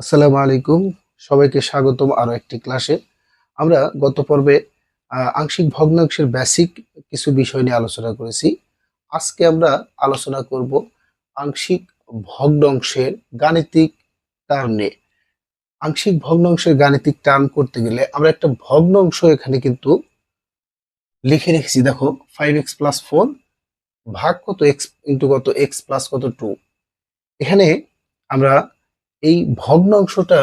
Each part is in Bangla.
আসসালামু আলাইকুম। সবাইকে স্বাগতম আরও একটি ক্লাসে। আমরা গত পর্বে আংশিক ভগ্নাংশের বেসিক কিছু বিষয় নিয়ে আলোচনা করেছি। আজকে আমরা আলোচনা করব আংশিক ভগ্নাংশের গাণিতিক টার্ম। নিয়ে আংশিক ভগ্নাংশের গাণিতিক টার্ম করতে গেলে আমরা একটা ভগ্নাংশ এখানে কিন্তু লিখে রেখেছি। দেখো ফাইভ এক্স প্লাস ফোর ভাগ কত এক্স ইন্টু কত এক্স প্লাস কত টু এখানে আমরা এই ভগ্নাংশটা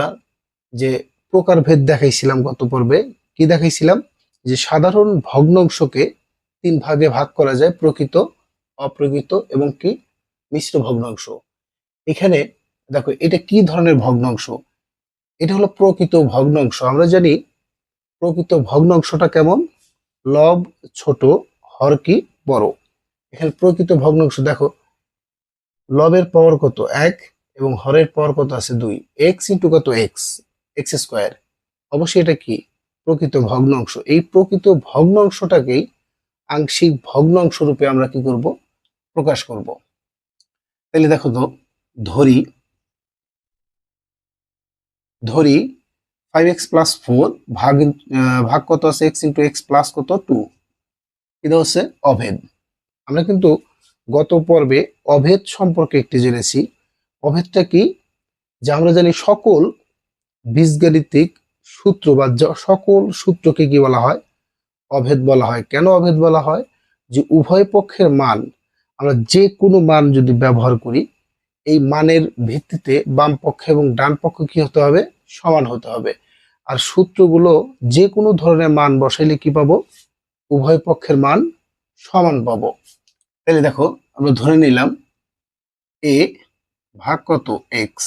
যে প্রকারভেদ দেখাইছিলাম গত পর্বে, কি দেখাইছিলাম? যে সাধারণ ভগ্নাংশকে তিন ভাগে ভাগ করা যায়, প্রকৃত, অপ্রকৃত এবং কি? মিশ্র ভগ্নাংশ। এখানে দেখো, এটা কি ধরনের ভগ্নাংশ? এটা হলো প্রকৃত ভগ্নাংশ। আমরা জানি প্রকৃত ভগ্নাংশটা কেমন? লব ছোট, হর কি? বড়। এখানে প্রকৃত ভগ্নাংশ দেখো, লবের পাওয়ার কত? এক এবং হরের পর কত আছে দুই? এক্স ইন্টু কত এক্স এক্স স্কোয়ার অবশ্যই এটা কি? প্রকৃত ভগ্নাংশ। এই প্রকৃত ভগ্নাংশটাকেই আংশিক ভগ্নাংশ রূপে আমরা কি করব? প্রকাশ করব। তাহলে দেখো তো ধরি। ধরি ফাইভ এক্স প্লাস ফোর ভাগ ভাগ কত আছে? এক্স ইন্টু এক্স প্লাস কত? টু এটা হচ্ছে অভেদ। আমরা কিন্তু গত পর্বে অভেদ সম্পর্কে একটি জেনেছি। অভেদটা কি? যে আমরা জানি সকল বীজগাণিতিক সূত্র বা সকল সূত্রকে কি বলা হয়? অভেদ বলা হয়। কেন অভেদ বলা হয়? যে উভয় পক্ষের মান, আমরা যে কোনো মান যদি ব্যবহার করি, এই মানের ভিত্তিতে বাম পক্ষ এবং ডান পক্ষ কি হতে হবে? সমান হতে হবে। আর সূত্রগুলো যে কোনো ধরনের মান বসাইলে কি পাবো? উভয় পক্ষের মান সমান পাবো। তাহলে দেখো, আমরা ধরে নিলাম এ ভাগ কত এক্স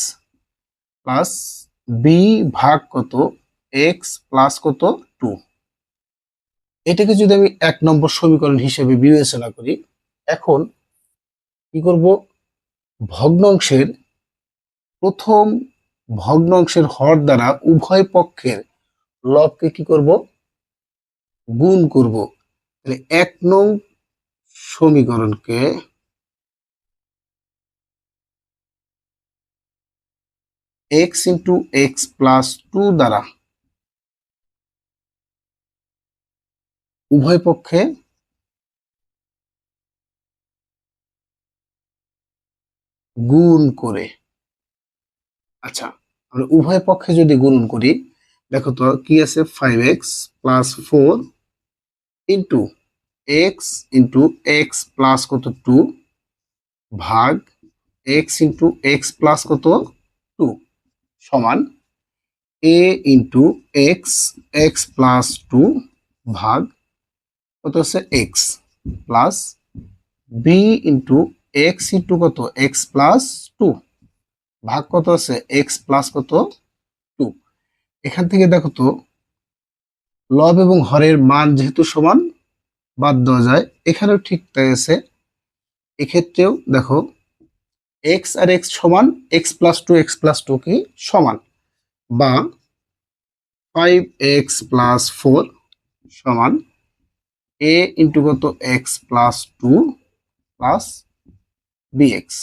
প্লাস বি ভাগ কত এক্স প্লাস কত টু এটাকে যদি আমি এক নম্বর সমীকরণ হিসেবে বিবেচনা করি, এখন কি করব? ভগ্নাংশের প্রথম ভগ্নাংশের হর দ্বারা উভয় পক্ষের লবকে কি করব? গুণ করব। তাহলে এক নং সমীকরণকে x into x plus two দ্বারা উভয় পক্ষে গুণ করে আচ্ছা আমরা উভয় পক্ষে যদি গুণন করি, দেখো তো কি আছে? Five x plus four into x into x plus কত? টু ভাগ এক্স ইন্টু এক্স প্লাস কত? টু সমান a into x x plus two ভাগ কত হচ্ছে x plus b into x into কত? এক্স প্লাস টু ভাগ কত আছে? এক্স প্লাস কত? টু এখান থেকে দেখো তো, লব এবং হরের মান যেহেতু সমান, বাদ দেওয়া যায়, এখানেও ঠিক তাই আছে। এক্ষেত্রেও দেখো এক্স আর এক্স সমান x plus two x plus two কি সমান? বা ফাইভ এক্স প্লাস ফোর সমান এ ইন্টু কত x plus two plus b x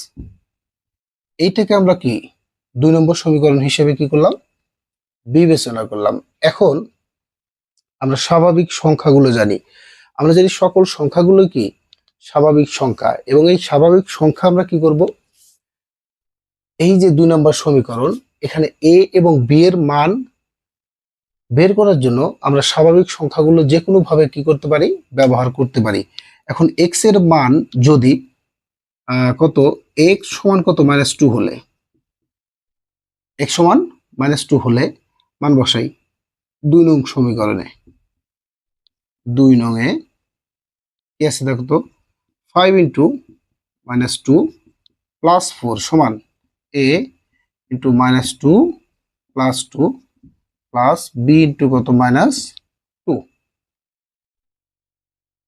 এইটাকে আমরা কি দুই নম্বর সমীকরণ হিসেবে কি করলাম? বিবেচনা করলাম। এখন আমরা স্বাভাবিক সংখ্যাগুলো জানি। আমরা জানি সকল সংখ্যাগুলো কি স্বাভাবিক সংখ্যা এবং এই স্বাভাবিক সংখ্যা আমরা কি করব? এই যে দুই নম্বর সমীকরণ, এখানে এ এবং বি এর মান বের করার জন্য আমরা স্বাভাবিক সংখ্যাগুলো যে কোনো ভাবে কি করতে পারি? ব্যবহার করতে পারি। এখন এক্সের মান যদি কত? এক্স সমান কত? মাইনাস টু হলে। এক্স সমান মাইনাস টু হলে মান বসাই। দুই নং সমীকরণে। দুই নং এ কি আছে দেখো তো five into minus two plus four সমান। A into minus two plus two plus b into কত? মাইনাস টু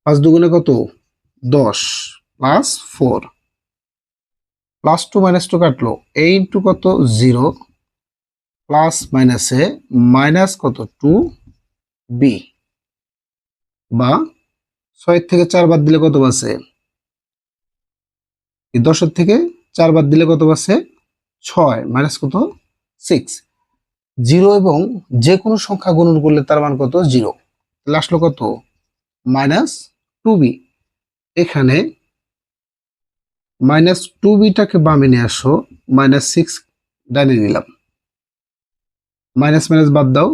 পাঁচ দুগুণে কত? দশ plus four plus two minus two কাটলো। এ ইন্টু কত? জিরো প্লাস মাইনাসে মাইনাস কত? টু বি বা ছয়ের থেকে চার বাদ দিলে কত বাসে? দশের থেকে চার বাদ দিলে কত বাসে? ছয় মাইনাস কত? সিক্স জিরো এবং যে কোনো সংখ্যা গুণন করলে তার মান কত? জিরো আসলো কত? মাইনাস টু বি এখানে মাইনাস টু বিটাকে বামে নিয়ে আসো মাইনাস সিক্স ডাইনে নিলাম। মাইনাস মাইনাস বাদ দাও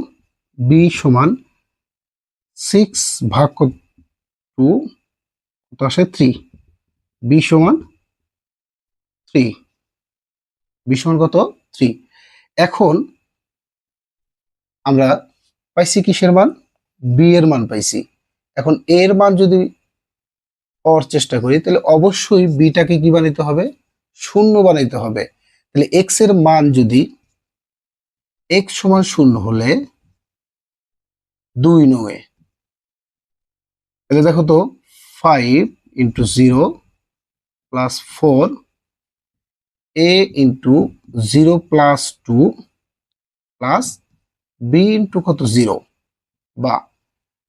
বি সমান সিক্স ভাগ টু কত আসে? থ্রি বি সমান থ্রি বি কত থ্রি এখন আমরা পাইছি কিসের মান? বি এর মান পাইছি। এখন এ এর মান যদি পাওয়ার চেষ্টা করি, তাহলে অবশ্যই বিটাকে কি বানাইতে হবে? শূন্য বানাইতে হবে। তাহলে এক্সের মান যদি এক্স সমান শূন্য হলে দুই নয়। তাহলে দেখো তো five into zero plus four a into zero plus two plus b into কত? জিরো বা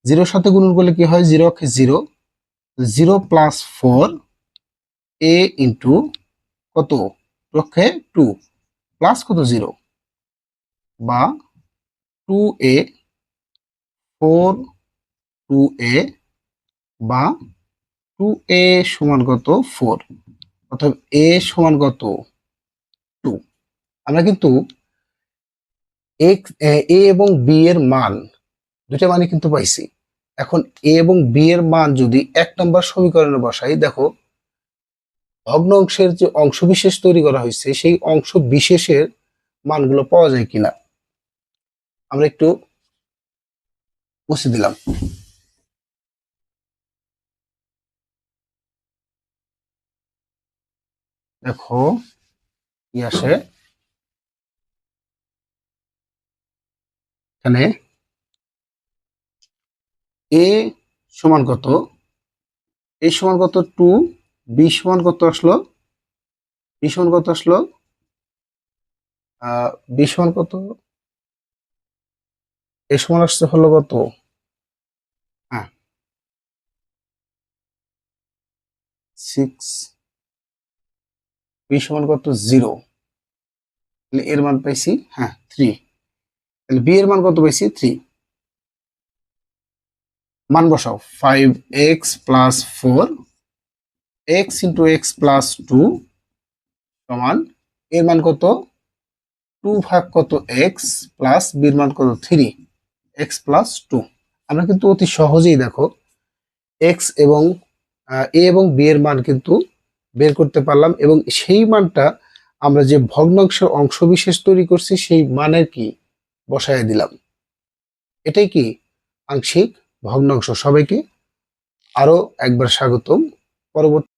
জিরোর সাথে গুণন করলে কি হয়? জিরো অক্ষে zero zero plus four a into কত? পক্ষে টু প্লাস কত? জিরো বা two a four two a বা টু এ সমান কত? ফোর অর্থাৎ এ সমান কত? আমরা কিন্তু এ এবং বি এর মান দুটা মানে কিন্তু পাইছি। এখন এ এবং বি এর মান যদি এক নম্বর সমীকরণে বসাই, দেখো ভগ্ন অংশের যে অংশ বিশেষ তৈরি করা হয়েছে, সেই অংশ বিশেষের মানগুলো পাওয়া যায় কিনা? আমরা একটু মুছে দিলাম। দেখো, কি আসে? এখানে এ সমান কত? এ সমান কত টু বি সমান কত আসলো? বি সমান কত আসলো? বি সমান কত? এ সমান আসছে হলো কত? হ্যাঁ। সিক্স বি সমান কত? জিরো এর মান পাইছি হ্যাঁ থ্রি তাহলে বি এর মান কত পাইছি? থ্রি মান বসাও। Five x plus four x into x plus two সমান এর মান কত? টু ভাগ কত এক্স প্লাস বির মান কত? থ্রি এক্স প্লাস টু আমরা কিন্তু অতি সহজেই দেখো এক্স এবং এ এবং বি এর মান কিন্তু বের করতে পারলাম এবং সেই মানটা আমরা যে ভগ্নাংশের অংশ বিশেষ তৈরি করছি সেই মানের কি? বসায় দিলাম। এটাই কি আংশিক ভগ্নাংশ? সবাইকে আরও একবার স্বাগতম। পরবর্তী